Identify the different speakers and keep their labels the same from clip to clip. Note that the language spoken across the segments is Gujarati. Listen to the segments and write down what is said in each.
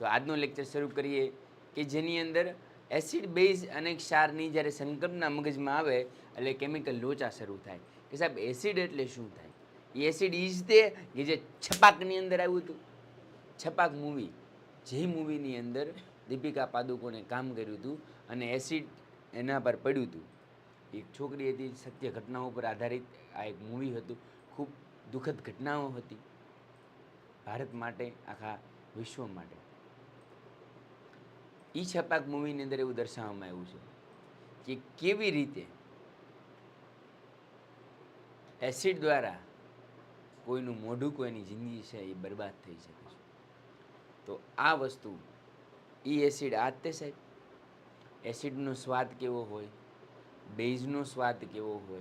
Speaker 1: તો આજનો લેક્ચર શરૂ કરીએ કે જેની અંદર એસિડ બેઝ અને ક્ષારની જ્યારે સંકલ્પના મગજમાં આવે, એટલે કેમિકલ લોચા શરૂ થાય. કે સાહેબ એસિડ એટલે શું થાય? એ એસિડ ઇઝ જ તે કે જે છપાકની અંદર આવ્યું હતું. છપાક મૂવી જે મૂવીની અંદર દીપિકા પાદુકોણે કામ કર્યું હતું અને એસિડ એના પર પડ્યું હતું. એક છોકરી હતી, સત્ય ઘટનાઓ પર આધારિત આ એક મૂવી હતું. ખૂબ દુઃખદ ઘટનાઓ હતી. ભારત માટે, આખા વિશ્વ માટે. ઈ છપાક મૂવીની અંદર એવું દર્શાવવામાં આવ્યું છે કે કેવી રીતે એસિડ દ્વારા કોઈનું મોઢું કોઈની જિંદગી છે એ બરબાદ થઈ શકે છે. તો આ વસ્તુ એ એસિડ આ તે સાહેબ? એસિડનો સ્વાદ કેવો હોય? બેઝનો સ્વાદ કેવો હોય?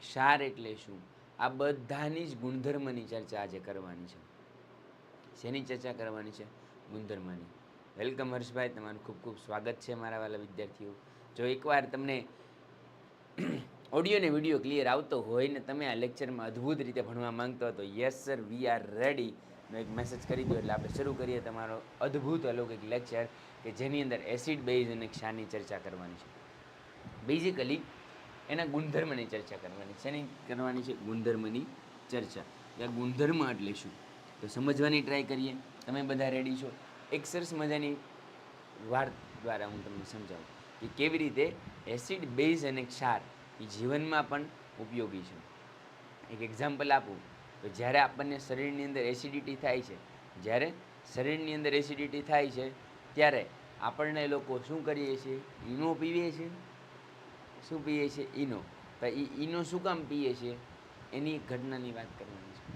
Speaker 1: ક્ષાર એટલે શું? આ બધાની જ ગુણધર્મની ચર્ચા આજે કરવાની છે. શેની ચર્ચા કરવાની છે? ગુણધર્મની. વેલકમ હર્ષભાઈ, તમારું ખૂબ ખૂબ સ્વાગત છે મારા વાલા વિદ્યાર્થીઓ. જો એકવાર તમને ઓડિયો ને વીડિયો ક્લિયર આવતો હોય ને તમે આ લેક્ચરમાં અદ્ભુત રીતે ભણવા માંગતો હતો yes sir, we are ready. નો એક મેસેજ કરી દો એટલે આપણે શરૂ કરીએ તમારો અદ્ભુત અલૌકિક લેક્ચર કે જેની અંદર એસિડ, બેઝ અને ક્ષારની ચર્ચા કરવાની છે. બેઝિકલી એના ગુણધર્મની ચર્ચા કરવાની છે. શેની કરવાની છે? ગુણધર્મની ચર્ચા. કે ગુણધર્મ એટલે શું? તો સમજવાની ટ્રાય કરીએ. તમે બધા રેડી છો? એક સરસ મજાની વાત દ્વારા હું તમને સમજાવું કે કેવી રીતે એસિડ બેઝ અને ક્ષાર એ જીવનમાં પણ ઉપયોગી છે. એક એક્ઝામ્પલ આપું તો જ્યારે આપણને શરીરની અંદર એસિડિટી થાય છે, જ્યારે શરીરની અંદર એસિડિટી થાય છે, ત્યારે આપણને લોકો શું કરીએ છીએ? ઈનો પીવીએ છીએ શું પીએ છીએ ઈનો. તો એ ઈનો શું કામ પીએ છીએ એની ઘટનાની વાત કરવાની છે.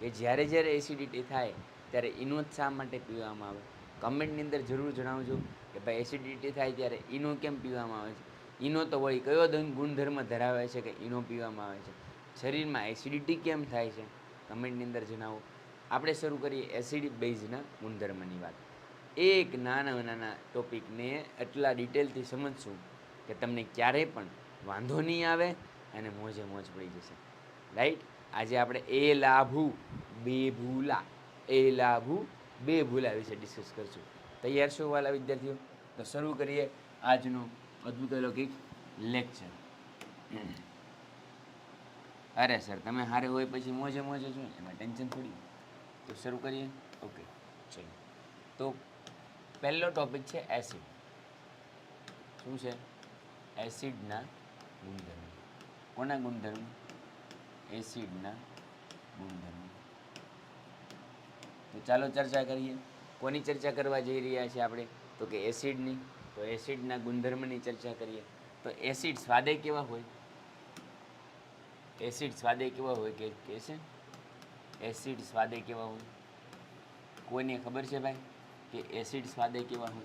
Speaker 1: કે જ્યારે જ્યારે એસિડિટી થાય ત્યારે ઈનો જ શા માટે પીવામાં આવે? કમેન્ટની અંદર જરૂર જણાવજો કે ભાઈ એસિડિટી થાય ત્યારે ઈનો કેમ પીવામાં આવે છે? ઈનો તો વળી કયો ગુણધર્મ ધરાવે છે કે ઈનો પીવામાં આવે છે? શરીરમાં એસિડિટી કેમ થાય છે? કમેન્ટની અંદર જણાવો. આપણે શરૂ કરીએ એસિડ બેઝના ગુણધર્મની વાત. એક નાના નાના ટોપિકને એટલા ડિટેલથી સમજશું કે તમને ક્યારેય પણ વાંધો નહીં આવે અને મોજે મોજ પડી જશે. રાઈટ આજે આપણે એ લાભુ, બે ભૂલા. એ લાભુ બે ભૂલા વિશે ડિસ્કસ કરશું. તૈયાર છો વાલા વિદ્યાર્થીઓ? તો શરૂ કરીએ આજનો અદ્ભુત અલૌકિક લેક્ચર અરે સર તમે હારે હોય પછી મોજે મોજે છો એમાં ટેન્શન થોડી. તો શરૂ કરીએ? ઓકે ચલો. તો પહેલો ટોપિક છે એસિડ શું છે? એસિડના ગુણધર્મ. કોના ગુણધર્મ? એસિડના ગુણધર્મ. તો ચાલો ચર્ચા કરીએ. કોની ચર્ચા કરવા જઈ રહ્યા છીએ આપણે? તો કે એસિડની. તો એસિડના ગુણધર્મની ચર્ચા કરીએ. તો એસિડ સ્વાદે કેવા હોય? એસિડ સ્વાદે કેવા હોય કે કે છે એસિડ સ્વાદે કેવા હોય? કોઈને ખબર છે ભાઈ કે એસિડ સ્વાદે કેવા હોય?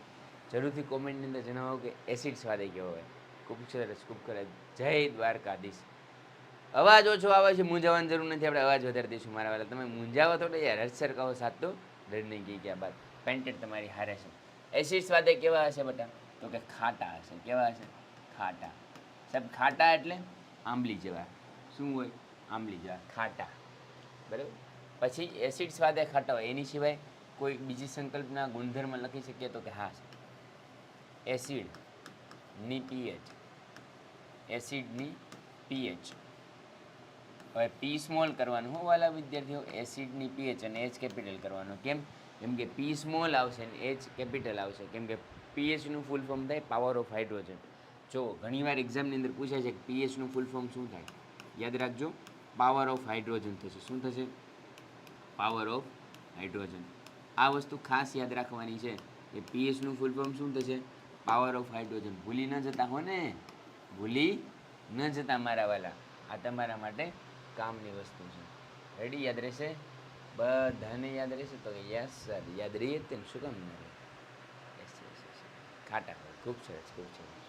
Speaker 1: જરૂરથી કોમેન્ટની અંદર જણાવો કે એસિડ સ્વાદે કેવા હોય. ખૂબ સરસ ખૂબ સરસ જય દ્વારકાધીશ. અવાજ ઓછો આવે છે, મૂંઝાવાની જરૂર નથી. આપણે અવાજ વધારે દઈશું મારા વાળા. તમે મૂંઝાવો તો યાર હર્ષર કહો સાથ તો. ડર નહીં ગઈ ક્યાં બાદ પેન્ટેડ તમારી હારે છે. એસિડ સ્વાદે કેવા હશે બેટા? તો કે ખાટા હશે. કેવા હશે? ખાટા. સાહેબ, ખાટા એટલે આંબલી જેવા. શું હોય? આંબલી જેવા. ખાટા. બરાબર? પછી એસિડ સ્વાદે ખાટા હોય. એની સિવાય કોઈ બીજી સંકલ્પના, ગુણધર્મ લખી શકીએ તો કે હા એસિડની પીએચ એસિડની પીએચ હવે પી સ્મોલ કરવાનું હો વાલા વિદ્યાર્થીઓ? એસિડની પીએચ અને એચ કેપિટલ કરવાનું. કેમ? કેમ કે પી સ્મોલ આવશે ને એચ કેપિટલ આવશે. કેમ કે પીએચનું ફૂલ ફોર્મ થાય પાવર ઓફ હાઇડ્રોજન જો, ઘણીવાર એક્ઝામની અંદર પૂછાય છે કે પીએચનું ફૂલ ફોર્મ શું થાય? યાદ રાખજો પાવર ઓફ હાઇડ્રોજન થશે. શું થશે? પાવર ઓફ હાઇડ્રોજન આ વસ્તુ ખાસ યાદ રાખવાની છે કે પીએચનું ફૂલ ફોર્મ શું થશે? પાવર ઓફ હાઇડ્રોજન ભૂલી ન જતા હો ને. ભૂલી ન જતા મારા વાલા. આ તમારા માટે કામની વસ્તુ છે. રેડી યાદ રહેશે? બધાને યાદ રહેશે તો યસ સર યાદ રહીએ તેમ શું કામ ન રહે યસ yes. ખાટા હોય, ખૂબ સરસ ખૂબ સરસ.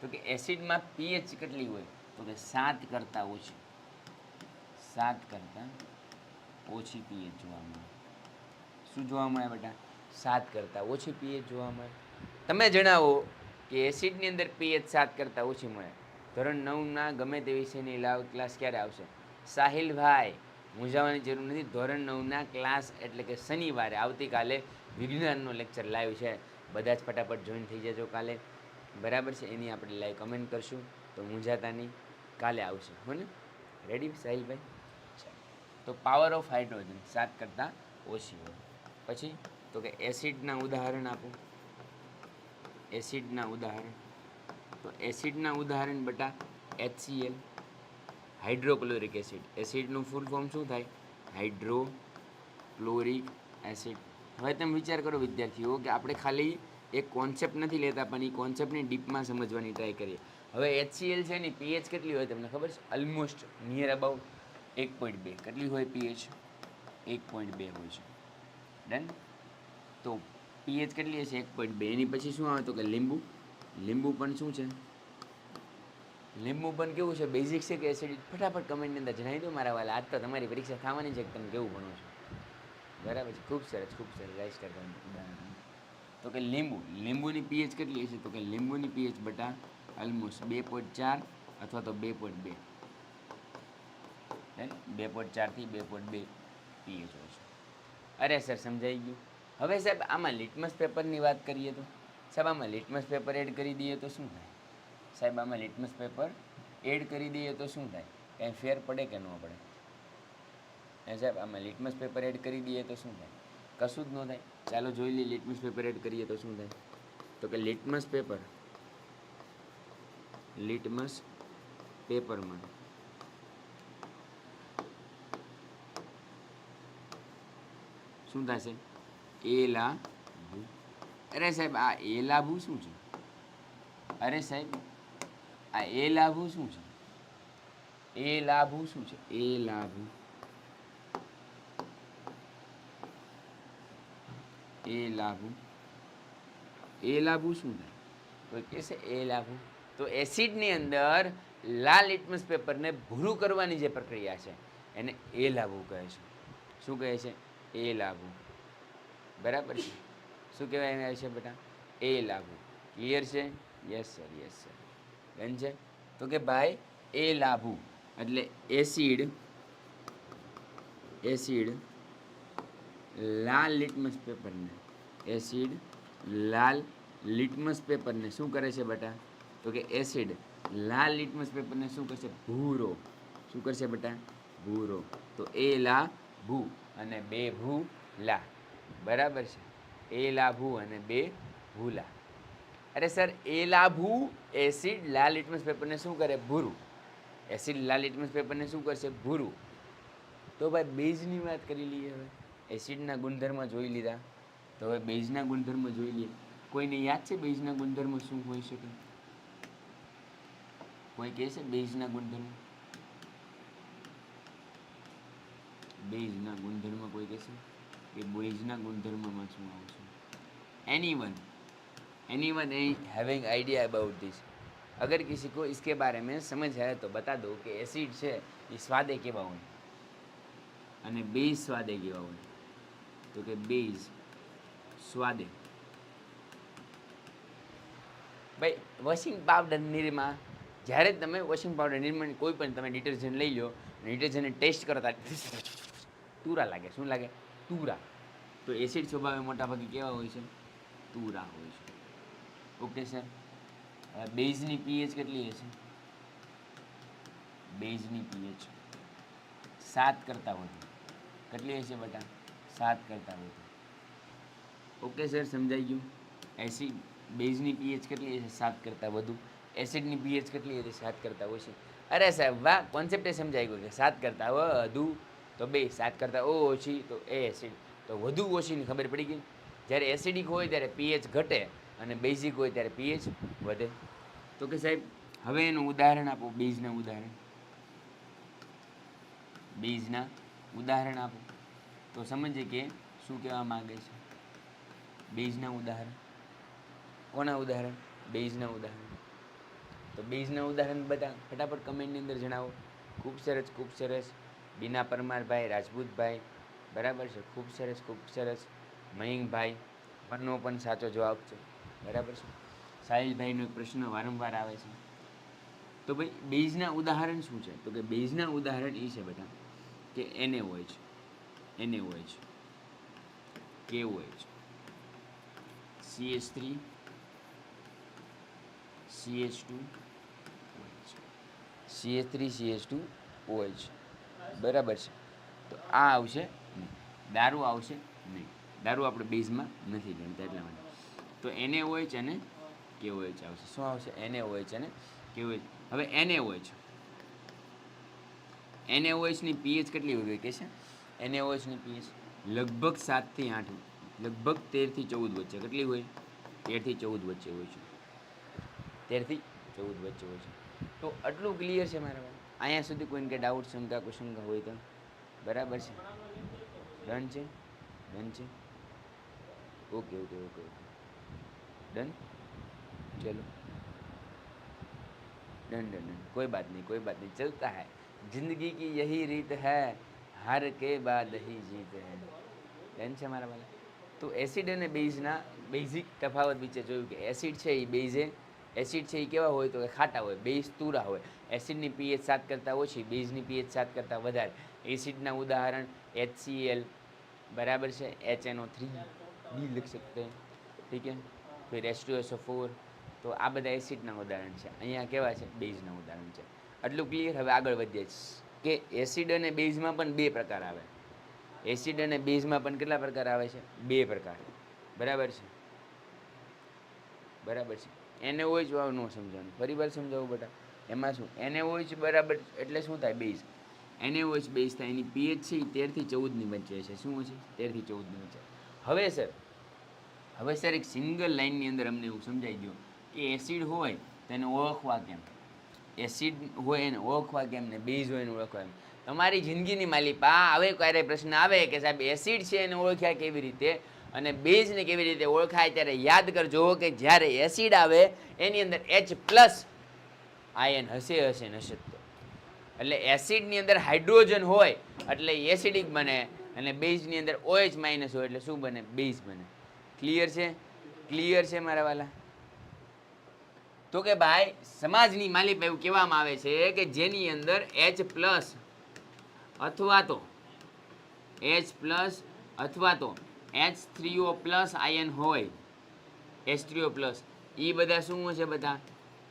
Speaker 1: તો કે એસિડમાં પીએચ કેટલી હોય? તો કે સાત કરતાં ઓછી. સાત કરતાં ઓછી પીએચ જોવા મળે. શું જોવા મળે બેટા? સાત કરતાં ઓછી પીએચ જોવા મળે. તમે જણાવો કે એસિડની અંદર પીએચ સાત કરતાં ઓછી મળે. ધોરણ નવના ગમે તે વિષયની લાવ ક્લાસ ક્યારે આવશે? સાહિલભાઈ, મૂંઝાવાની જરૂર નથી. ધોરણ નવના ક્લાસ એટલે કે શનિવારે આવતીકાલે વિજ્ઞાનનો લેક્ચર લાઈવ છે. બધા જ ફટાફટ જોઈન થઈ જજો કાલે. બરાબર છે? એની આપણે લાઈવ કમેન્ટ કરશું. તો મૂંઝાતા નહીં કાલે આવશે. હો ને? રેડી સાહિલભાઈ? તો પાવર ઓફ હાઇડ્રોજન સાત કરતાં ઓછી હોય પછી તો કે એસિડના ઉદાહરણ આપો. એસિડના ઉદાહરણ. તો એસિડના ઉદાહરણ બટા એચસીએલ હાઇડ્રોક્લોરિક એસિડ. એસિડનું ફૂલ ફોર્મ શું થાય? Hydrochloric acid. હવે તમે વિચાર કરો વિદ્યાર્થીઓ કે આપણે ખાલી એક કોન્સેપ્ટ નથી લેતા, પણ એ કોન્સેપ્ટની ડીપમાં સમજવાની ટ્રાય કરીએ. હવે એચસીએલ છે એની પીએચ કેટલી હોય તમને ખબર છે? ઓલમોસ્ટ નિયર અબાઉટ એક પોઈન્ટ બે. કેટલી હોય પીએચ એક પોઈન્ટ બે હોય છે. ડન તો પીએચ કેટલી હશે? એક પોઈન્ટ બે. એની પછી શું આવે તો કે લીંબુ? લીંબુ પણ શું છે? લીંબુ પણ કેવું છે? બેઝિક છે કે એસિડિક ફટાફટ કમેન્ટની અંદર જણાવી દો મારા વાલા. આજ તો તમારી પરીક્ષા થવાની છે કે તમે કેવું ભણો છો? બરાબર છે. ખૂબ સરસ ખૂબ સરસ. રાઈસ કરવાનું તો કે લીંબુ. લીંબુની પીએચ કેટલી હશે? તો કે લીંબુની પીએચ બટા ઓલમોસ્ટ બે પોઈન્ટ ચાર અથવા તો બે પોઈન્ટ બે. બે પોઈન્ટ ચારથી બે પોઈન્ટ બે પીએચ હોય છે. અરે સર, સમજાઈ ગયું. હવે સાહેબ, આમાં લિટમસ પેપરની વાત કરીએ તો? સાહેબ, આમાં લિટમસ પેપર એડ કરી દઈએ તો શું થાય? સાહેબ, આમાં લિટમસ પેપર એડ કરી દઈએ તો શું થાય? કાંઈ ફેર પડે કે ન પડે? એ સાહેબ, આમાં લિટમસ પેપર એડ કરી દઈએ તો શું થાય? કશું જ ન થાય. ચાલો જોઈ લઈએ લિટમસ પેપર એડ કરીએ તો શું થાય? તો કે લિટમસ પેપર લિટમસ પેપરમાં શું થશે? એલા અરે સાહેબ, આ એ લાભું શું છે? અરે સાહેબ, આ એ લાભું શું છે? એ લાભું શું છે? એ લાભુ. એ લાભુ. એ લાભું શું થાય કોઈ કહેશે એ લાભું? તો એસિડની અંદર લાલ લિટમસ પેપરને ભૂરું કરવાની જે પ્રક્રિયા છે, એને એ લાભું કહે છે. શું કહે છે? એ લાભું. બરાબર છે? શું કહેવાય એના છે બેટા? એ લાભુ. ક્લિયર છે? Yes sir yes sir done છે? તો કે ભાઈ, એ લાભુ. એટલે એસિડ એસિડ લાલ લિટમસ પેપરને એસિડ લાલ લિટમસ પેપરને શું કરે છે બેટા? તો કે એસિડ લાલ લિટમસ પેપરને શું કરશે? ભૂરો. શું કરશે બેટા? ભૂરો. તો એ લા ભૂ અને બે ભૂ લા. બરાબર છે? એ લાભુ અને બે ભૂલા. અરે સર, એ લાભુ એસિડ લાલ લિટમસ પેપરને શું કરે? ભૂરું. એસિડ લાલ લિટમસ પેપરને શું કરશે? ભૂરું. તો ભાઈ બેઝની વાત કરી લઈએ હવે. એસિડના ગુણધર્મ જોઈ લીધા. તો હવે બેઝના ગુણધર્મ જોઈ લઈએ. કોઈને યાદ છે બેઝના ગુણધર્મ શું હોઈ શકે? કોઈ કહે છે બેઝના ગુણધર્મ? બેઝના ગુણધર્મ કોઈ કહેશે કે બેઝના ગુણધર્મમાં શું આવશે? any one any one having idea about this अगर किसी को इसके बारे में समझ है तो बता दो कि एसिड છે એ સ્વાદે કેવા હોય અને બેઝ સ્વાદે કેવા હોય તો કે બેઝ સ્વાદે ભાઈ વોશિંગ પાવડર નિરમા જ્યારે તમે વોશિંગ પાવડર નિર્માણ કોઈ પણ તમે ડિટર્જન્ટ લઈ લો ડિટર્જન્ટને ટેસ્ટ કરતા તુરા લાગે શું લાગે તુરા તો એસિડ સ્વભાવે મોટાભાગે કેવા હોય છે તુરા હોય છે. ઓકે સર બેઝની પીએચ કેટલી હશે? બેઝની પીએચ સાત કરતાં વધુ. કેટલી હશે બેટા? સાત કરતાં વધુ. ઓકે સર સમજાઈ ગયું? એસિડ બેઝની પીએચ કેટલી હશે? સાત કરતાં વધુ. એસિડની પીએચ કેટલી હશે? સાત કરતાં ઓછી અરે, સાહેબ, વાહ કોન્સેપ્ટ એ સમજાઈ ગયો કે સાત કરતાં વધુ, તો બે, સાત કરતાં ઓછી, તો એ એસિડ તો વધુ ઓછીની ખબર પડી ગઈ? જ્યારે એસિડિક હોય ત્યારે પીએચ ઘટે અને બેઝિક હોય ત્યારે પીએચ વધે. તો કે સાહેબ, હવે એનું ઉદાહરણ આપો, બીજના ઉદાહરણ. બીજના ઉદાહરણ આપો. તો સમજીએ કે શું કહેવા માગે છે? બીજના ઉદાહરણ. કોના ઉદાહરણ? બેઝના ઉદાહરણ. તો બીજના ઉદાહરણ બધા ફટાફટ કમેન્ટની અંદર જણાવો. ખૂબ સરસ ખૂબ સરસ. બીના પરમારભાઈ, રાજપૂતભાઈ. બરાબર છે? ખૂબ સરસ ખૂબ સરસ. મયંકભાઈ પરનો પણ સાચો જવાબ છે. બરાબર છે? સાહિલભાઈનો એક પ્રશ્ન વારંવાર આવે છે. તો ભાઈ, બેઝના ઉદાહરણ શું છે? તો કે બેઝના ઉદાહરણ એ છે બેટા, કે એને હોય છે, એને હોય છે, કે હોય છે. CS three CS two C H three CS two હોય છે. બરાબર છે? તો આ આવશે દારૂ આવશે નહીં. દારૂ આપણે બેઝમાં નથી ગણતા એટલા માટે. તો એને હોય છે અને કે હોય છે? આવશે. શું આવશે? એને હોય છે ને કે હોય હવે એને હોય છે. એનએઓએચની પીએચ કેટલી હોય કે છે એનએઓએચની પીએચ લગભગ સાતથી આઠ લગભગ તેરથી ચૌદ વચ્ચે કેટલી હોય? તેરથી ચૌદ વચ્ચે હોય છે. તેરથી ચૌદ વચ્ચે હોય છે. તો આટલું ક્લિયર છે મારા અહીંયા સુધી કોઈને કે ડાઉટ શંકા, કુશંકા હોય તો? બરાબર છે? ડન છે? ડન છે? okay okay okay okay done चलो डन डन डन कोई बात नहीं कोई बात नहीं चलता है जिंदगी की यही રીત है હાર કે બાદ ही જીત है ડન છે મારા વાલા તો એસિડ અને બેઝના બેઝિક તફાવત વિશે જોયું કે એસિડ છે એ બેઝે એસિડ છે એ કેવા હોય તો કે ખાટા હોય બેઝ તુરા હોય એસિડની પીએચ સાત કરતાં ઓછી બેઝની પીએચ સાત કરતાં વધારે એસિડના ઉદાહરણ HCl बराबर છે H N O three B लिख सकते हैं ठीक है फिर H two S O four તો આ બધા એસિડના ઉદાહરણ છે અહીંયા કેવા છે બેઝના ઉદાહરણ છે આટલું ક્લિયર હવે આગળ વધીએ છીએ કે એસિડ અને બેઝમાં પણ બે પ્રકાર આવે એસિડ અને બેઝમાં પણ કેટલા પ્રકાર આવે છે બે પ્રકાર બરાબર છે બરાબર છે એને હોય જ ન સમજાવવાનું ફરી વાર સમજાવું બેટા એમાં શું એને હોય છે બરાબર એટલે શું થાય બેઝ એને હોય બેઝ થાય એની પીએચ છે એ તેરથી ચૌદની વચ્ચે છે શું છે તેરથી ચૌદની વચ્ચે હવે સર હવે સર એક સિંગલ લાઇનની અંદર અમને એવું સમજાઈ ગયું. કે એસિડ હોય તેને ઓળખવા કેમ? એસિડ હોય એને ઓળખવા કેમ ને બેઝ હોય એને ઓળખવા કેમ? તમારી જિંદગીની માલિપા આવે ક્યારે પ્રશ્ન આવે કે સાહેબ એસિડ છે એને ઓળખ્યા કેવી રીતે? અને બેઝને કેવી રીતે ઓળખાય ત્યારે યાદ કરજો કે જ્યારે એસિડ આવે, એની અંદર એચ પ્લસ આયન હશે હશે નશે એટલે એસિડની અંદર હાઇડ્રોજન હોય, એટલે એસિડિક બને. અને બેઝની અંદર ઓએચ માઇનસ હોય એટલે શું બને? બેઝ બને. ક્લિયર છે? ક્લિયર છે મારા વાલા? તો કે ભાઈ, સમાજની માલિક એવું કહેવામાં આવે છે કે જેની અંદર એચ પ્લસ અથવા તો એચ પ્લસ અથવા તો H three O plus ion હોય. એચ થ્રીઓ પ્લસ એ બધા શું હશે બધા?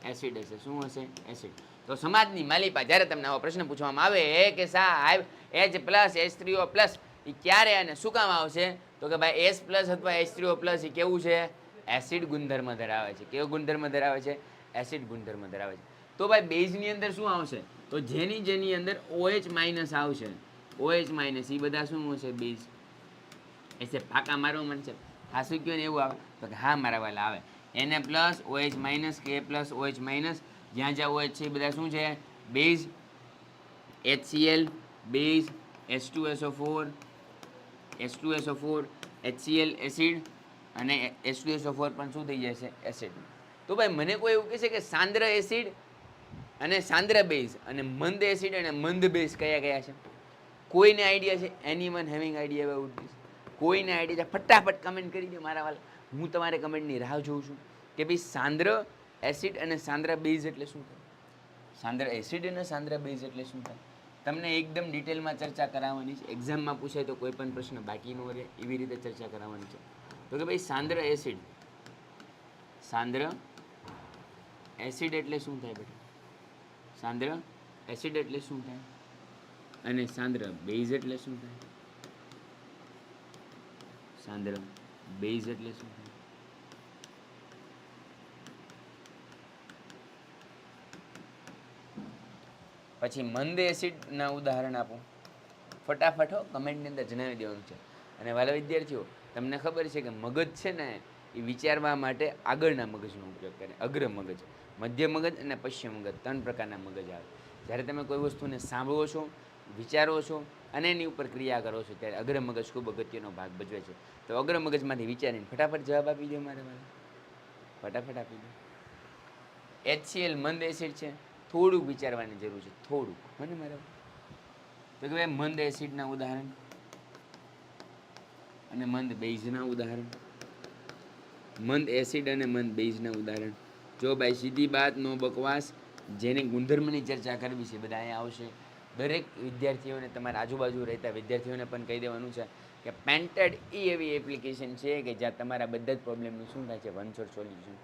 Speaker 1: એસિડ હશે. શું હશે? એસિડ તો સમાજની માલિપા, જ્યારે તમને આવો પ્રશ્ન પૂછવામાં આવે કે સાહેબ H plus H three O plus એ ક્યારે અને શું કામ આવશે? તો કે ભાઈ એસ પ્લસ અથવા એચ થ્રીઓ પ્લસ એ કેવું છે? એસિડ ગુણધર્મ ધરાવે છે. કેવો ગુણધર્મ ધરાવે છે? એસિડ ગુણધર્મ ધરાવે છે. તો ભાઈ બેઝની અંદર શું આવશે? તો જેની જેની અંદર ઓએચ માઇનસ આવશે. ઓએચ માઇનસ એ બધા શું હશે? બેઝ એસે પાકા મારવા મન છે. હા શું કહ્યું ને એવું આવે. તો કે હા, મારા વાલા આવે. એને પ્લસ ઓએચ માઇનસ કે પ્લસ ઓએચ માઇનસ જ્યાં જ્યાં ઓએચ છે એ બધા શું છે? Base HCl base H two SO two SO four HCl acid અને એચ ટુ એસો ફોર પણ શું થઈ જશે? એસિડ તો ભાઈ, મને કોઈ એવું કહે છે કે સાંદ્ર એસિડ અને સાંદ્ર બેઝ અને મંદ એસિડ અને મંદ બેઝ કયા કયા છે? કોઈને આઈડિયા છે? Any one having idea about this કોઈને આઈડિયા છે? ફટાફટ કમેન્ટ કરી દો મારા વાલા. હું તમારે કમેન્ટની રાહ જોઉં છું કે ભાઈ, સાંદ્ર એસિડ અને સાંદ્ર બેઝ એટલે શું થાય? સાંદ્ર એસિડ અને સાંદ્ર બેઝ એટલે શું થાય? તમને એકદમ ડિટેલમાં ચર્ચા કરાવવાની છે. એક્ઝામમાં પૂછાય તો કોઈ પણ પ્રશ્ન બાકી ન રહે એવી રીતે ચર્ચા કરાવવાની છે. તો કે ભાઈ સાંદ્ર એસિડ. સાંદ્ર એસિડ એટલે શું થાય બેટા? સાંદ્ર એસિડ એટલે શું થાય? અને સાંદ્ર બેઝ એટલે શું થાય? સાંદ્ર બેઝ એટલે શું થાય? પછી મંદ એસિડના ઉદાહરણ આપો. ફટાફટ હો, કમેન્ટની અંદર જણાવી દેવાનું છે. અને વાલા વિદ્યાર્થીઓ, તમને ખબર છે કે મગજ છે ને, એ વિચારવા માટે આગળના મગજનો ઉપયોગ કરે. અગ્ર મગજ, મધ્ય મગજ અને પશ્ચિમ મગજ, ત્રણ પ્રકારના મગજ આવે. જ્યારે તમે કોઈ વસ્તુને સાંભળો છો, વિચારો છો અને એની ઉપર ક્રિયા કરો છો, ત્યારે અગ્ર મગજ ખૂબ અગત્યનો ભાગ ભજવે છે. તો અગ્ર મગજમાંથી વિચારીને ફટાફટ જવાબ આપી દો મારે મારે ફટાફટ આપી દો. એચસીએલ મંદ એસિડ છે. થોડુંક વિચારવાની જરૂર છે, થોડુંક. મને મારે તો કે ભાઈ, મંદ એસિડના ઉદાહરણ. અને મંદ બેઝના ઉદાહરણ. મંદ એસિડ અને મંદ બેઝના ઉદાહરણ. જો ભાઈ, સીધી વાત, નો બકવાસ, જેને ગુણધર્મની ચર્ચા કરવી છે, બધા અહીંયા આવશે. દરેક વિદ્યાર્થીઓને તમારા આજુબાજુ રહેતા વિદ્યાર્થીઓને પણ કહી દેવાનું છે કે પેન્ટેડ એ એવી એપ્લિકેશન છે કે જ્યાં તમારા બધા જ પ્રોબ્લેમનું શું થાય છે? વન શોટ સોલ્યુશન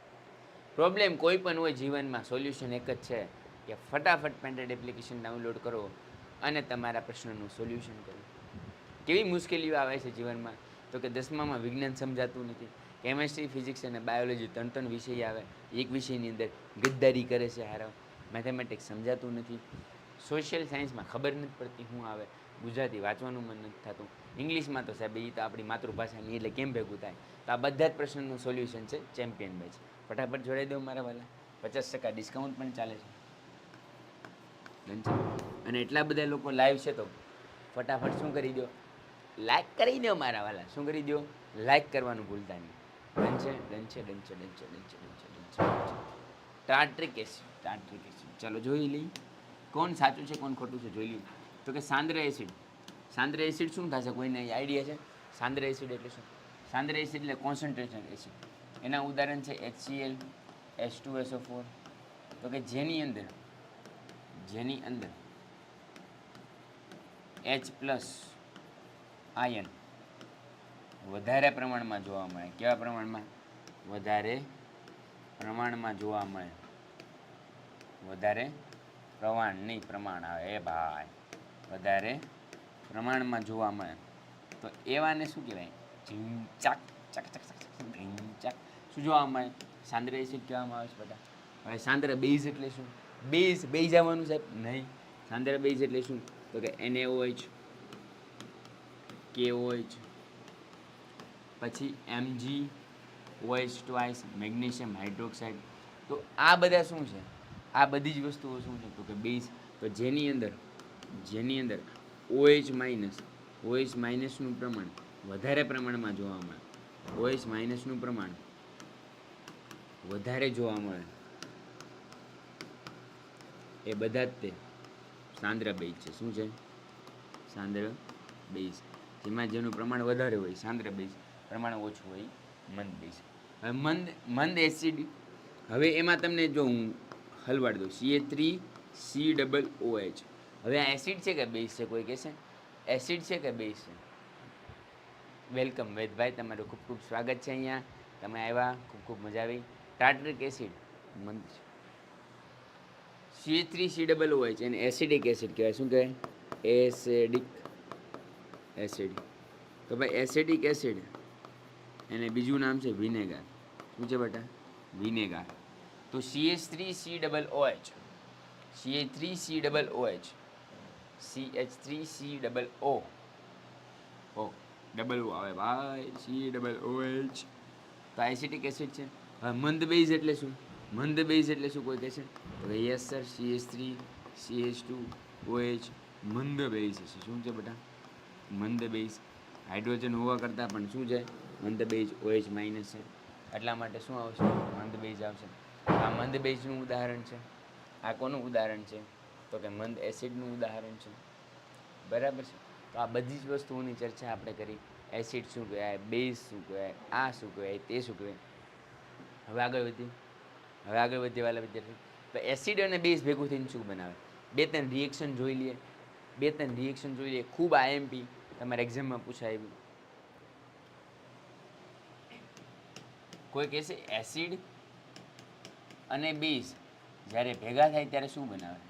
Speaker 1: પ્રોબ્લેમ કોઈ પણ હોય, જીવનમાં સોલ્યુશન એક જ છે. કે ફટાફટ પેન્ટેડ એપ્લિકેશન ડાઉનલોડ કરો અને તમારા પ્રશ્નનું સોલ્યુશન કરો. કેવી મુશ્કેલીઓ આવે છે જીવનમાં? તો કે દસમામાં વિજ્ઞાન સમજાતું નથી. કેમેસ્ટ્રી ફિઝિક્સ અને બાયોલોજી ત્રણ ત્રણ વિષય આવે. એક વિષયની અંદર ગદ્દારી કરે છે હારો મેથેમેટિક્સ સમજાતું નથી. સોશિયલ સાયન્સમાં ખબર નથી પડતી શું આવે. ગુજરાતી વાંચવાનું મન નથી થતું. ઇંગ્લિશમાં તો સાહેબ એ તો આપણી માતૃભાષાની એટલે કેમ ભેગું થાય? તો આ બધા જ પ્રશ્નનું સોલ્યુશન છે ચેમ્પિયન બેચ ફટાફટ જોડાઈ દઉં મારા વાલા. પચાસ ટકા ડિસ્કાઉન્ટ પણ ચાલે છે. ડન અને એટલા બધા લોકો લાઈવ છે તો ફટાફટ શું કરી દો? લાઈક કરી દો મારા વાલા. શું કરી દો? લાઈક કરવાનું ભૂલતા નહીં. ડન છે ડન છે ડન છે ડન છે ડન છે ડન છે ડન છે ટાટ્રિક એસિડ ટાટ્રિક એસિડ ચાલો જોઈ લઈ કોણ સાચું છે, કોણ ખોટું છે જોઈ લઈએ. તો કે સાંદ્ર એસિડ સાંદ્ર એસિડ શું થશે? કોઈને આઈડિયા છે? સાંદ્ર એસિડ એટલે શું? સાંદ્ર એસિડ એટલે કોન્સન્ટ્રેશન એસિડ એના ઉદાહરણ છે HCl S two SO four તો કે જેની અંદર જેની અંદર એચ પ્લસ આયન વધારે પ્રમાણમાં જોવા મળે. કેવા પ્રમાણમાં? વધારે પ્રમાણમાં જોવા મળે. વધારે પ્રમાણ નહીં પ્રમાણ આવે. એ ભાઈ, વધારે પ્રમાણમાં જોવા મળે. તો એવાને શું કહેવાય? ઝીંચાક ચક ચક ચક ચક ઝીંચાક શું જોવા મળે? સાંદ્ર એસિડ કહેવામાં આવે છે બધા. હવે સાંદ્ર બેઝ એટલે શું? બેઝ બેઝ આવવાનું સાહેબ. નહીં સાંદ્રા બેઝ એટલે શું? તો કે NaOH KOH પછી MG OH twice magnesium hydroxide. તો આ બધા શું છે? આ બધી જ વસ્તુઓ શું છે? તો કે બેઝ. તો જેની અંદર જેની અંદર ઓએચ માઇનસ ઓએચ માઇનસનું પ્રમાણ વધારે પ્રમાણમાં જોવા મળે. ઓએચ માઇનસનું પ્રમાણ વધારે જોવા મળે. એ બધા જ તે. સાંદ્ર બેઝ છે. શું છે? સાંદ્ર બેઝ જેમાં જેનું પ્રમાણ વધારે હોય સાંદ્ર બેઝ પ્રમાણ ઓછું હોય મંદ બેઝ હવે મંદ મંદ એસિડ હવે એમાં તમને જો હું હલવાડ દઉં. C A three C double O H હવે આ એસિડ છે કે બેઝ છે? કોઈ કહેશે? એસિડ છે કે બેઝ છે? વેલકમ વેદભાઈ. તમારું ખૂબ ખૂબ સ્વાગત છે અહીંયા. તમે આવ્યા. ખૂબ ખૂબ મજા આવી. ટાર્ટરિક એસિડ મંદ છે. C three C double O H એને એસિડિક એસિડ કહેવાય. શું કહેવાય? એસિડિક એસિડ તો ભાઈ એસિડિક એસિડ એને બીજું નામ છે વિનેગર શું છે બેટા? વિનેગર તો C H three C double O H C H three C double O H C H three C double O O double O આવે ભાઈ. સી ડબલ ઓ એચ તો એસિટિક એસિડ છે. હવે મંદ બેઝ એટલે શું? મંદ બેઝ એટલે શું કોઈ કહેશે તો yes sir C H three C H two O H મંદ બેઝ છે શું છે બેટા? મંદ બેઝ. હાઇડ્રોજન હોવા કરતાં પણ શું છે? મંદ બેઝ ઓએચ માઇનસ છે. એટલા માટે શું આવશે? મંદ બેઝ આવશે. આ મંદ બેઝનું ઉદાહરણ છે. આ કોનું ઉદાહરણ છે? તો કે મંદ એસિડનું ઉદાહરણ છે. બરાબર છે? તો આ બધી જ વસ્તુઓની ચર્ચા આપણે કરી. એસિડ શું કહેવાય? બેઝ શું કહેવાય? આ શું કહેવાય? તે શું કહેવાય? હવે આગળ વધીએ. હવે આગળ વધીએ વાલા વિદ્યાર્થી તો એસિડ અને બેઝ ભેગું થઈને શું બનાવે બે ત્રણ રિએક્શન જોઈ લઈએ બે ત્રણ રિએક્શન જોઈ લઈએ ખૂબ આઈએમપી તમારે એક્ઝામમાં પૂછાય કોઈ કહેશે એસિડ અને બેઝ જ્યારે ભેગા થાય ત્યારે શું બનાવે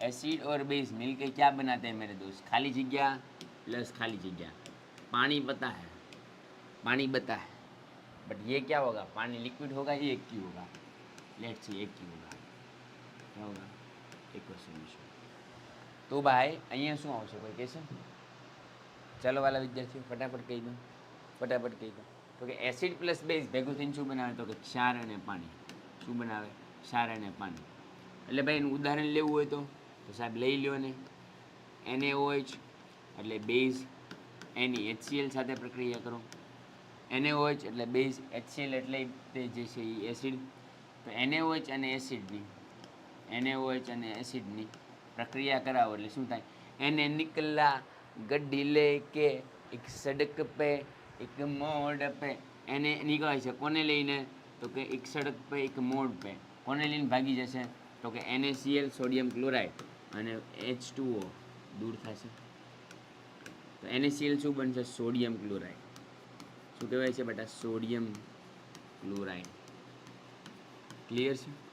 Speaker 1: एसिड और बेस मिलकर क्या बनाते हैं मेरे दोस्त खाली जगह प्लस खाली जगह पानी पता है पानी बता है बट ये क्या होगा पानी लिक्विड होगा ये एक की होगा लेट से एक की होगा क्या होगा एक सोल्यूशन તો ભાઈ અહીંયા શું આવશે કોઈ કહેશે ચાલો વાલા વિદ્યાર્થીઓ ફટાફટ કહી દો ફટાફટ કહી દો તો કે એસિડ પ્લસ બેઝ ભેગું થઈને શું બનાવે તો કે ક્ષાર અને પાણી શું બનાવે ક્ષાર અને પાણી એટલે ભાઈ એનું ઉદાહરણ લેવું હોય તો તો સાહેબ લઈ લ્યો ને NaOH એટલે બેઝ એની HCl સાથે પ્રક્રિયા કરો NaOH એટલે બેઝ HCl એટલે તે જે છે એ એસિડ તો એનએઓએચ અને એસિડની એનએઓએચ અને એસિડની પ્રક્રિયા કરાવો એટલે શું થાય? એને નિકલા લે કે એક સડક પે, એક મોડ પે. એને નીકળાય છે કોને લઈને? તો કે એક સડક પે, એક મોડ પે. કોને લઈને ભાગી જશે? તો કે એનએસીએલ સોડિયમ ક્લોરાઇડ અને એચ ટુઓ દૂર થશે. તો એનએસીએલ શું બનશે? સોડિયમ ક્લોરાઇડ શું કહેવાય છે બેટા? સોડિયમ ક્લોરાઇડ ક્લિયર છે?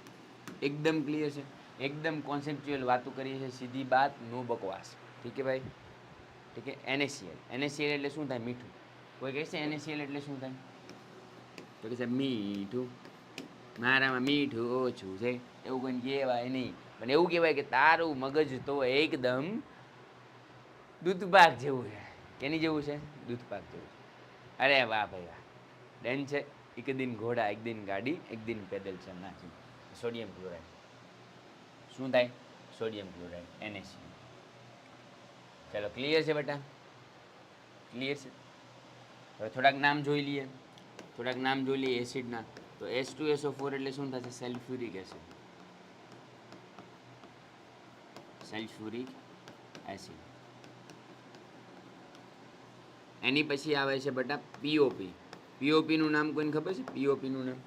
Speaker 1: એકદમ ક્લિયર છે. એકદમ કોન્સેપ્ચ્યુઅલ વાતો કરીએ છીએ, સીધી બાત નો બકવાસ. ઠીક છે ભાઈ? ઠીક છે? એનએસીએલ એનએસીએલ એટલે શું થાય? મીઠું. કોઈ કહેશે એનએસીએલ એટલે શું થાય? તો કહેશે મીઠું. મારામાં મીઠું ઓછું છે. એવું કોઈ કહેવાય નહીં. પણ એવું કહેવાય કે તારું મગજ તો એકદમ દૂધપાક જેવું છે. કેની જેવું છે? દૂધપાક જેવું છે. અરે વાહ ભાઈ વાહ. ડન છે? એક દિન ઘોડા, એક દિન ગાડી, એક દિન પેદલ ચલના છે સોડિયમ ક્લોરાઇડ. શું થાય? સોડિયમ ક્લોરાઇડ એનએસી ચલો ક્લિયર છે બેટા? ક્લિયર છે? હવે થોડાક નામ જોઈ લઈએ. થોડાક નામ જોઈ લઈએ એસિડના તો એસ ટુ એસઓ ફોર એટલે શું થશે? સલ્ફ્યુરિક એસિડ સલ્ફ્યુરિક એસિડ એની પછી આવે છે બેટા પીઓપી પીઓપીનું નામ કોઈને ખબર છે? પીઓપીનું નામ.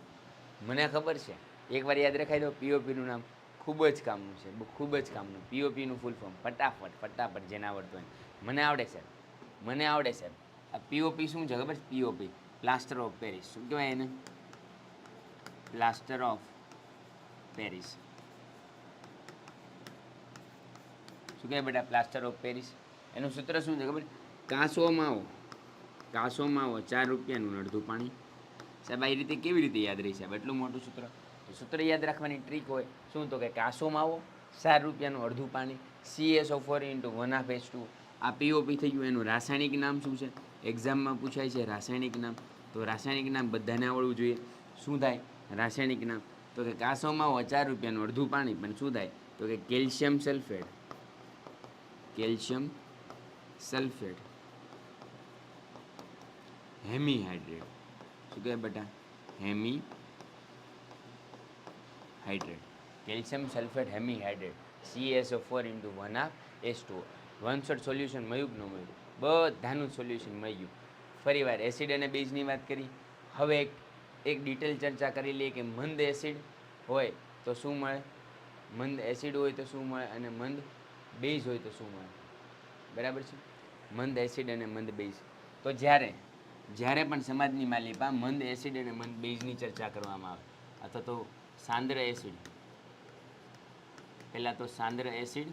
Speaker 1: મને ખબર છે. એકવાર યાદ રખાઈ દો પીઓપીનું નામ ખૂબ જ કામનું છે. ખૂબ જ કામનું. પીઓપીનું ફૂલ ફોર્મ ફટાફટ ફટાફટ, જેને આવડતું હોય મને આવડે સાહેબ મને આવડે સાહેબ આ પીઓપી શું છે ખબર? છે પીઓપી પ્લાસ્ટર ઓફ પેરિસ શું કહેવાય એને? પ્લાસ્ટર ઓફ પેરિસ શું કહેવાય બેટા? પ્લાસ્ટર ઓફ પેરિસ એનું સૂત્ર શું છે ખબર? કાંસોમાં માવો કાસો આવો ચાર રૂપિયાનું અડધું પાણી. સાહેબ, આ રીતે કેવી રીતે યાદ રહી સાહેબ? એટલું મોટું સૂત્ર? સૂત્ર યાદ રાખવાની ટ્રીક હોય, શું તો કે કાસોમાં આવો, ચાર રૂપિયાનું અડધું પાણી CSO four into one half S two આ પીઓપી થઈ ગયું, એનું રાસાયણિક નામ શું છે? એક્ઝામમાં પૂછાય છે, રાસાયણિક નામ. તો રાસાયણિક નામ બધાને આવડવું જોઈએ. શું થાય? રાસાયણિક નામ. તો કે કાસોમાં આવો, ચાર રૂપિયાનું અડધું પાણી, પણ શું થાય? તો કે calcium sulphate. Calcium sulphate. Hemihydrate. શું કહે બેટા? Hemihydrate. Calcium sulphate hemihydrate. CSO four into one half S two one shot solution મળ્યું કે ન મળ્યું. બધાનું સોલ્યુશન મળ્યું ફરી વાર એસિડ અને બેઝની વાત કરી. હવે એક એક ડિટેલ ચર્ચા કરી લઈએ કે મંદ એસિડ હોય તો શું મળે? મંદ એસિડ હોય તો શું મળે અને મંદ બેઝ હોય તો શું મળે? બરાબર છે? મંદ એસિડ અને મંદ બેઝ તો જ્યારે જ્યારે પણ સમાજની માલિપા મંદ એસિડ અને મંદ બેઝની ચર્ચા કરવામાં આવે, અથવા તો સાંદ્ર એસિડ પહેલાં તો સાંદ્ર એસિડ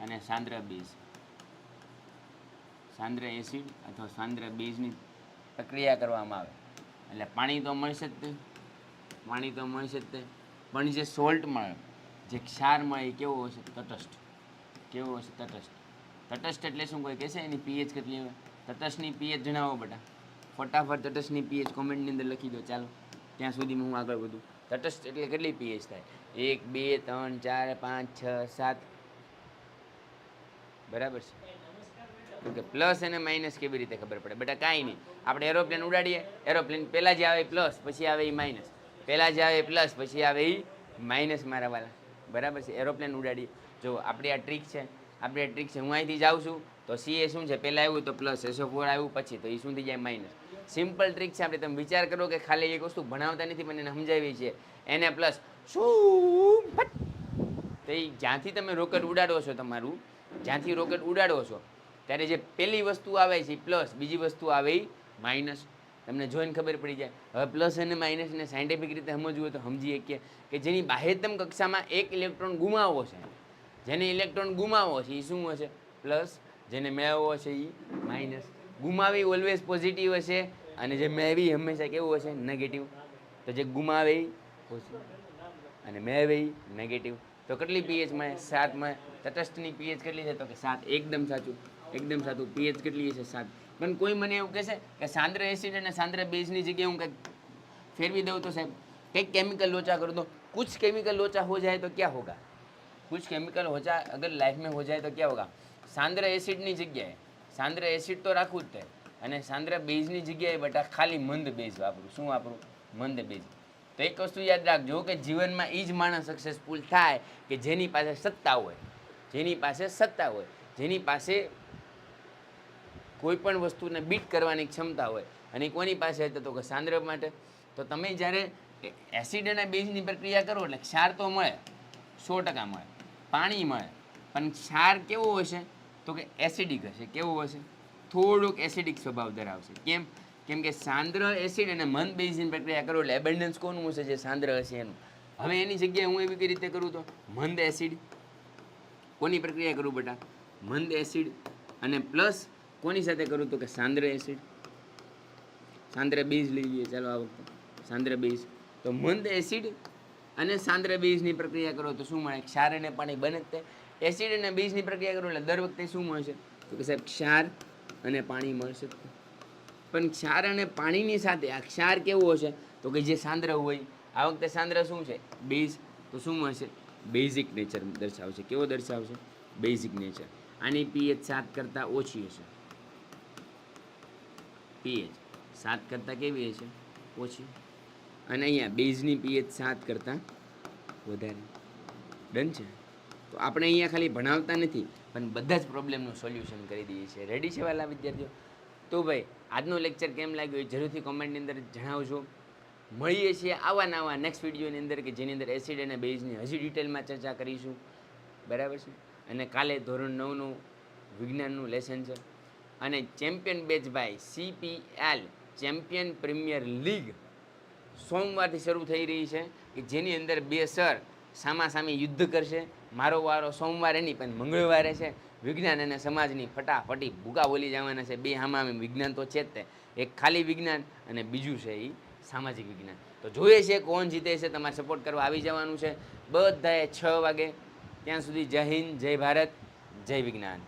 Speaker 1: અને સાંદ્ર બેઝ સાંદ્ર એસિડ અથવા સાંદ્ર બેઝની પ્રક્રિયા કરવામાં આવે. એટલે પાણી તો મળશે જ તે પાણી તો મળશે જ તે પણ જે સોલ્ટ મળે, જે ક્ષાર મળે, એ કેવો હશે? તટસ્થ. કેવો હશે? તટસ્થ. તટસ્થ એટલે શું? કોઈ કહેશે એની પીએચ કેટલી હોય? તટસ્થની પીએચ જણાવો બેટા. ફટાફટ તટસની પીએચ કોમેન્ટની અંદર લખી દો, ચાલો. ત્યાં સુધીમાં હું આગળ વધું. તટસ્થ એટલે કેટલી પીએચ થાય? એક, બે, ત્રણ, ચાર, પાંચ, છ, સાત. બરાબર છે? કે પ્લસ અને માઇનસ કેવી રીતે ખબર પડે? બેટા, કાંઈ નહીં. આપણે એરોપ્લેન ઉડાડીએ. એરોપ્લેન પહેલાં જે આવે પ્લસ, પછી આવે એ માઇનસ. પહેલાં જે આવે પ્લસ, પછી આવે એ માઇનસ મારાવાળા બરાબર છે? એરોપ્લેન ઉડાડીએ. જો, આપણી આ ટ્રીક છે. આપણી આ ટ્રીક છે. હું અહીંથી જાઉં છું. તો સી એ શું છે? પહેલાં આવ્યું તો પ્લસ એસો ફોર આવ્યું પછી તો એ શું થઈ જાય માઇનસ સિમ્પલ ટ્રીક છે, આપણે તમે વિચાર કરો કે ખાલી એક વસ્તુ ભણાવતા નથી, પણ એને સમજાવી છે. એને પ્લસ શું? તો એ જ્યાંથી તમે રોકેટ ઉડાડો છો તમારું, જ્યાંથી રોકેટ ઉડાડો છો, ત્યારે જે પહેલી વસ્તુ આવે છે પ્લસ બીજી વસ્તુ આવે માઇનસ તમને જોઈને ખબર પડી જાય. હવે પ્લસ અને માઇનસને સાયન્ટિફિક રીતે સમજવું હોય તો સમજીએ શકીએ કે જેની બાહ્યતમ કક્ષામાં એક ઇલેક્ટ્રોન ગુમાવો છે. જેને ઇલેક્ટ્રોન ગુમાવો છે એ શું હશે? પ્લસ જેને મેળવવો છે એ માઇનસ ગુમાવી ઓલવેઝ પોઝિટિવ હશે અને જે મેળવી હંમેશા કેવું હશે નેગેટિવ તો જે ગુમાવે ઈ positive અને મેળવે ઈ નેગેટિવ તો કેટલી પીએચ મળે સાત મળે તટસ્થની પીએચ કેટલી છે તો કે સાત એકદમ સાચું એકદમ સાચું પીએચ કેટલી છે સાત પણ કોઈ મને એવું કહેશે કે સાંદ્ર એસિડ અને સાંદ્ર બેઝની જગ્યાએ હું કંઈક ફેરવી દઉં તો સાહેબ કંઈક કેમિકલ लोचा कर दो कुछ केमिकल लोचा हो जाए तो क्या होगा कुछ केमिकल हो जाए अगर लाइफ में हो जाए तो क्या होगा સાંદ્ર એસિડની જગ્યાએ. સાંદ્ર એસિડ તો રાખવું જ તે. અને સાંદ્ર બેઝની જગ્યાએ બટા ખાલી મંદ બેઝ વાપરું. શું વાપરું? મંદ બેઝ. તો એક વસ્તુ યાદ રાખજો કે જીવનમાં એ જ માણસ સક્સેસફુલ થાય કે જેની પાસે સત્તા હોય. જેની પાસે સત્તા હોય. જેની પાસે કોઈ પણ વસ્તુને બીટ કરવાની ક્ષમતા હોય. અને કોની પાસે હતી તો કે સાંદ્ર માટે. તો તમે જ્યારે એસિડ અને બેઝની પ્રક્રિયા કરો એટલે ક્ષાર તો મળે. સો ટકા મળે. પાણી મળે. પણ ક્ષાર કેવો હશે? તો કે એસિડિક હશે. કેવો હશે? થોડોક એસિડિક સ્વભાવ ધરાવશે. કેમ? કેમ કે સાંદ્ર એસિડ અને મંદ બેઝિન પ્રક્રિયા કરો એટલે એબન્ડન્સ કોનું હશે જે સાંદ્ર હશે એનું? હવે એની જગ્યાએ હું એવી કઈ રીતે કરું તો? મંદ એસિડ કોની પ્રક્રિયા કરું બેટા? મંદ એસિડ અને પ્લસ કોની સાથે કરું તો કે સાંદ્ર એસિડ સાંદ્ર બીજ લઈ લઈએ. ચાલો આ વખતે. સાંદ્ર બીજ તો મંદ એસિડ અને સાંદ્ર બીજની પ્રક્રિયા કરો તો શું મળે? ક્ષાર અને પાણી બને જ તે એસિડ અને બીજની પ્રક્રિયા કરો એટલે દર વખતે શું મળશે? તો કે સાહેબ, ક્ષાર અને પાણી મળશે. પણ ક્ષાર અને પાણીની સાથે આ ક્ષાર કેવો હશે? તો કે જે સાંદ્ર હોય, આ વખતે સાંદ્ર શું છે? બેઝ તો શું મળશે? બેઝિક નેચર દર્શાવશે. કેવો દર્શાવશે? બેઝિક નેચર આની પીએચ સાત કરતાં ઓછી હશે. પીએચ સાત કરતાં કેવી હશે? ઓછી. અને અહીંયા બેઝની પીએચ સાત કરતાં વધારે. ડન છે? તો આપણે અહીંયા ખાલી ભણાવતા નથી. પણ બધા જ પ્રોબ્લેમનું સોલ્યુશન કરી દઈએ છીએ. રેડી છે વાલા વિદ્યાર્થીઓ? તો ભાઈ, આજનો લેક્ચર કેમ લાગ્યો એ જરૂરથી કોમેન્ટની અંદર જણાવજો. મળીએ છીએ આવા નવા નેક્સ્ટ વિડીયોની અંદર કે જેની અંદર એસિડ અને બેઝની હજી ડિટેલમાં ચર્ચા કરીશું. બરાબર છે? અને કાલે ધોરણ નવનું વિજ્ઞાનનું લેસન છે. અને champion batch by CPL champion premier league સોમવારથી શરૂ થઈ રહી છે. કે જેની અંદર બે સર સામાસામી યુદ્ધ કરશે. મારો વારો સોમવારે નહીં, પણ મંગળવારે છે. વિજ્ઞાન અને સમાજની ફટાફટી ભૂકા બોલી જવાના છે. બે હામામી વિજ્ઞાન તો છે જ તે. એક ખાલી વિજ્ઞાન અને બીજું છે એ સામાજિક વિજ્ઞાન. તો જોઈએ છે કોણ જીતે છે, તમારે સપોર્ટ કરવા આવી જવાનું છે. બધાએ છ વાગે. ત્યાં સુધી જય હિન્દ, જય ભારત, જય વિજ્ઞાન.